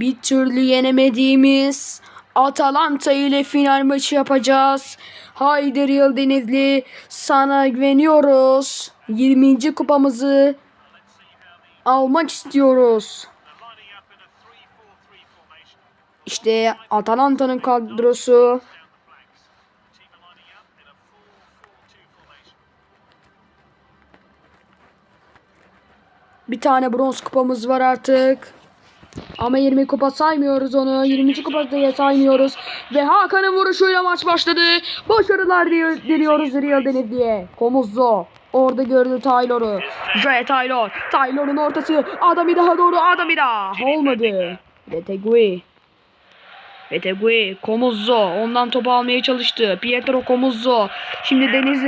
bir türlü yenemediğimiz Atalanta ile final maçı yapacağız. Haydi Real sana güveniyoruz. 20. kupamızı almak istiyoruz. İşte Atalanta'nın kadrosu. Bir tane bronz kupamız var artık. Ama 20 kupa saymıyoruz onu. 20. kupa diye saymıyoruz. Ve Hakan'ın vuruşuyla maç başladı. Başarılar diliyoruz Real Denizli'ye. Komuzzo. Orada gördü Taylor'u. J Taylor. Taylor'un ortası. Adamı daha doğru. Adamı da. Olmadı. Retegui. Retegui. Komuzzo. Ondan topu almaya çalıştı. Pietro Komuzzo. Şimdi Deniz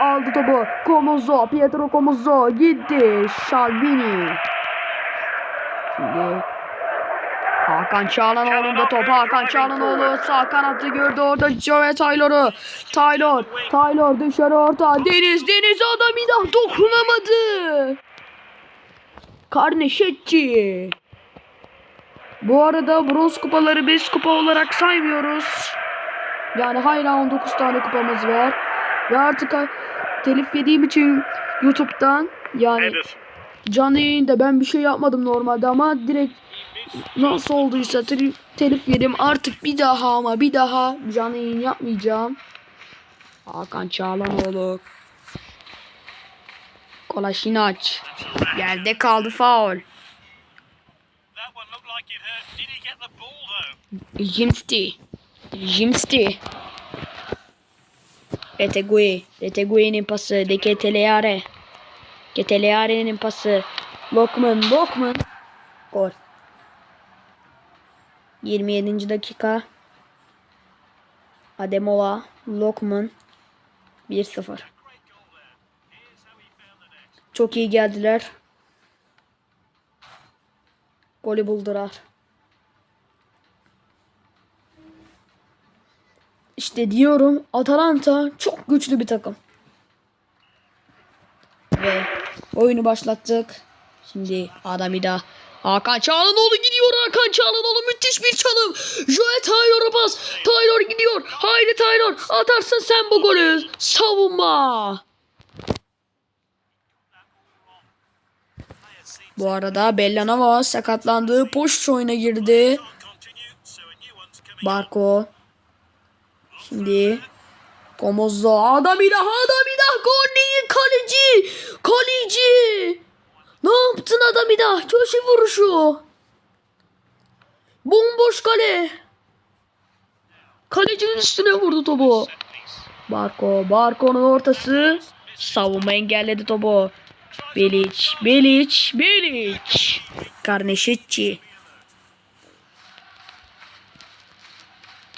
aldı topu. Komuzzo. Pietro Komuzzo. Gitti. Salvini. Şimdi Hakan Çağlanoğlu'nda top. Hakan Çağlanoğlu sağ kanatta gördü orada Joe Taylor'u. Taylor. Taylor dışarı orta. Deniz. Deniz adam inan dokunamadı. Karneşetçi. Bu arada bronz kupaları 5 kupa olarak saymıyoruz. Yani hala 19 tane kupamız var. Ve artık telif yediğim için YouTube'dan yani canlı yayında ben bir şey yapmadım normalde ama direkt nasıl olduysa telif, telif. Artık bir daha ama bir daha canlı yayın yapmayacağım. Hakan Çağlanoğlu. Kolaşinaç. Yerde kaldı faul. Jimsti. Jimsti. Retegui. Retegui'nin pası. De Keteleare. Keteleare'nin pası. Lokman. Lokman. Gol. 27. dakika. Ademola. Lokman. 1-0. Çok iyi geldiler. Golü buldular. İşte diyorum Atalanta çok güçlü bir takım. Ve oyunu başlattık. Şimdi Adamida Hakan Çağlanoğlu gidiyor Hakan Çağlanoğlu müthiş bir çalım. Joe Taylor'a pas. Taylor gidiyor. Haydi Taylor atarsın sen bu golü. Savunma. Bu arada Bellanova sakatlandı. Poş oyuna girdi. Barco. Şimdi Komozzo adam bir daha adam bir daha gol değil kaleci kaleci ne yaptın adam daha? Köşe vuruşu. Bomboş kale. Kalecinin üstüne vurdu topu. Barco Barco'nun ortası. Savunma engelledi topu. Bilic Bilic Bilic. Karneşitçi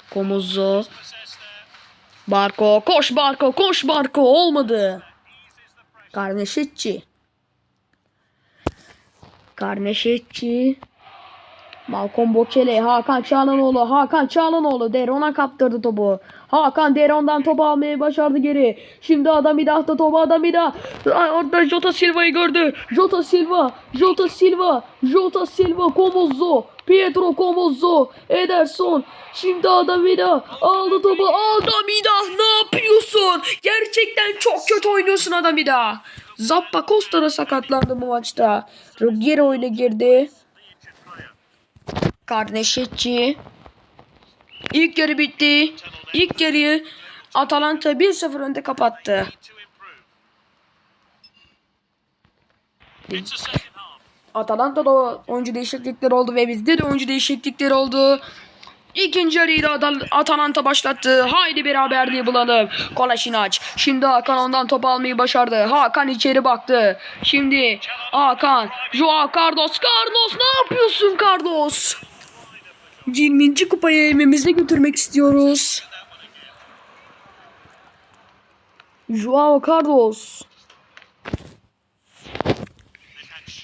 Komuzzo Barco koş Barco koş Barco. Olmadı. Karneşitçi. Karneşitçi. Malcolm Bokele, Hakan Çağlanoğlu, Hakan Çağlanoğlu Deron'a kaptırdı topu. Hakan Deron'dan topu almayı başardı geri. Şimdi adam bir daha da topu adam bir daha. Ay, Orada Jota Silva'yı gördü. Jota Silva, Jota Silva, Jota Silva, Komozzo, Pietro Komozzo, Ederson. Şimdi adam bir daha aldı topu. Adam bir daha ne yapıyorsun? Gerçekten çok kötü oynuyorsun adam bir daha. Zappa Costa da sakatlandı bu maçta. Ruggiero oyuna girdi. Kardeşetçi. İlk yarı bitti. İlk yarıyı Atalanta 1-0 önde kapattı. Atalanta'da oyuncu değişiklikleri oldu ve bizde de oyuncu değişiklikleri oldu. İkinci yarıyı Atalanta başlattı. Haydi beraberliği bulalım. Kolaşinac. Şimdi Hakan ondan top almayı başardı. Hakan içeri baktı. Şimdi Hakan. Joao Carlos. Carlos ne yapıyorsun Carlos? 20. kupayı evimize götürmek istiyoruz. Joao Carlos.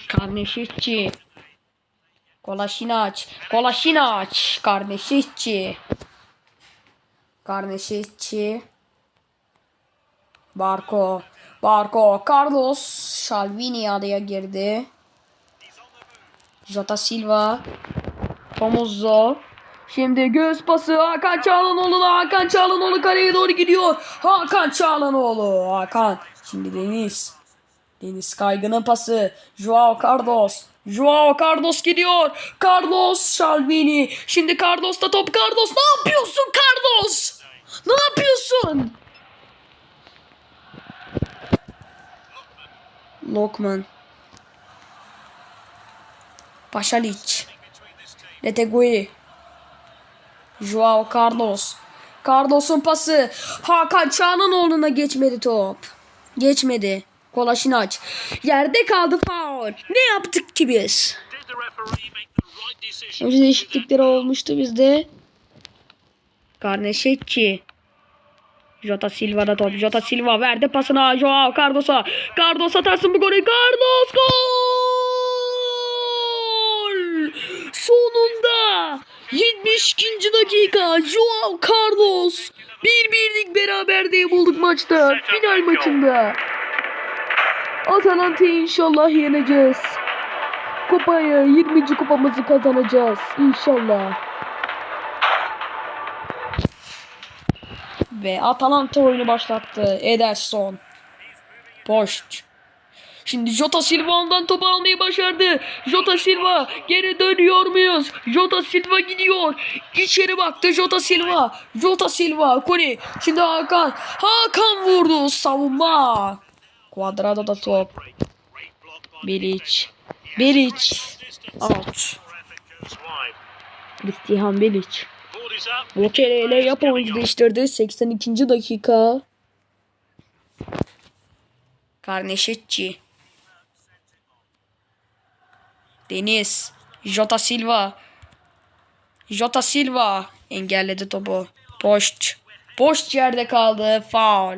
Karneşitçi. Kolaşinaç. Kolaşinaç. Karneşitçi. Karneşitçi. Barco. Barco. Carlos. Salvini adaya girdi. Jota Silva. Tomuzzo. Şimdi göz pası Hakan Çağlanoğlu'na Hakan Çağlanoğlu kaleye doğru gidiyor. Hakan Çağlanoğlu. Hakan. Şimdi Deniz. Deniz Kaygı'nın pası. Joao Carlos. Joao Carlos gidiyor. Carlos Salvini. Şimdi Carlos'ta top. Carlos ne yapıyorsun Carlos? Ne yapıyorsun? Lokman. Paşalic. Letegui. Joao Carlos. Carlos'un pası. Hakan Çağlanoğlu'na geçmedi top. Geçmedi. Kolaşinaç. Yerde kaldı faul. Ne yaptık ki biz? Önce değişiklikler olmuştu bizde. Karneşetçi. Jota Silva'da top. Jota Silva verdi pasını Joao Cardos'a. Cardos atarsın bu golü. Cardos gol! Sonunda 72. dakika Joao Carlos. Bir birlik beraberliği bulduk maçta. Final maçında. Atalanta'yı inşallah yeneceğiz. Kupayı 20. kupamızı kazanacağız inşallah. Ve Atalanta oyunu başlattı. Ederson. Post. Şimdi Jota Silva ondan topu almayı başardı. Jota Silva geri dönüyor muyuz? Jota Silva gidiyor. İçeri baktı Jota Silva. Jota Silva. Koni. Şimdi Hakan. Hakan vurdu. Savunma. Quadrado'da top. Bilic. Bilic. Out. Christian Bilic. Mokele ile yap oyuncu değiştirdi. 82. dakika. Karneşetçi. Deniz. Jota Silva. Jota Silva engelledi topu. Post. Post yerde kaldı. Foul.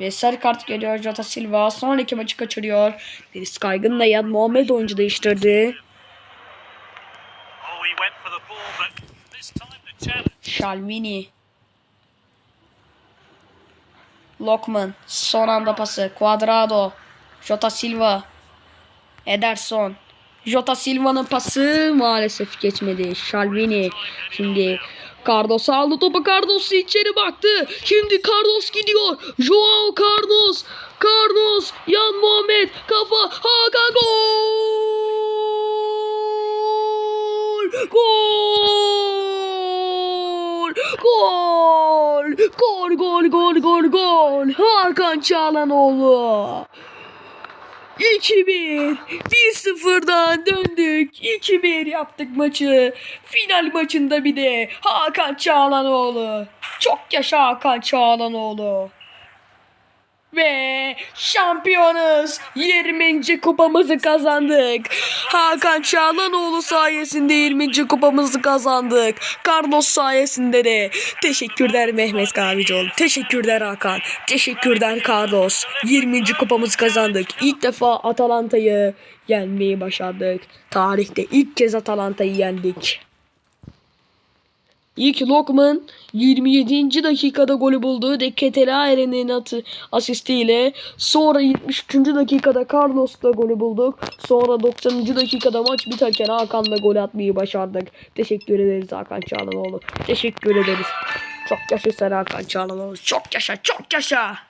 Ve sarı kart geliyor Jota Silva. Sonraki maçı kaçırıyor. Deniz Kaygın'la Yan Muhammed oyuncu değiştirdi. Oh, challenge. Shalvini. Lokman. Son anda pası. Cuadrado. Jota Silva. Ederson. Jota Silva'nın pası maalesef geçmedi. Shalvini. Şimdi Cardos aldı topu. Cardos içeri baktı. Şimdi Cardos gidiyor. Joao Cardos. Cardos. Yan Muhammed. Kafa. Hakan gol. Gol. Gol. Gol gol gol gol gol. Hakan Çağlanoğlu. 2-1. 1-0'dan döndük. 2-1 yaptık maçı. Final maçında bir de Hakan Çağlanoğlu. Çok yaşa Hakan Çağlanoğlu. Ve şampiyonuz 20. kupamızı kazandık. Hakan Çağlanoğlu sayesinde 20. kupamızı kazandık. Carlos sayesinde de. Teşekkürler Mehmet Kahvecioğlu. Teşekkürler Hakan. Teşekkürler Carlos. 20. kupamızı kazandık. İlk defa Atalanta'yı yenmeyi başardık. Tarihte ilk kez Atalanta'yı yendik. İlk Lokman 27. dakikada golü buldu. De Ketelaere'nin atı asistiyle. Sonra 73. dakikada Carlos'la golü bulduk. Sonra 90. dakikada maç biterken Hakan'la gol atmayı başardık. Teşekkür ederiz Hakan Çağlanoğlu. Teşekkür ederiz. Çok yaşa sen Hakan Çağlanoğlu. Çok yaşa, çok yaşa.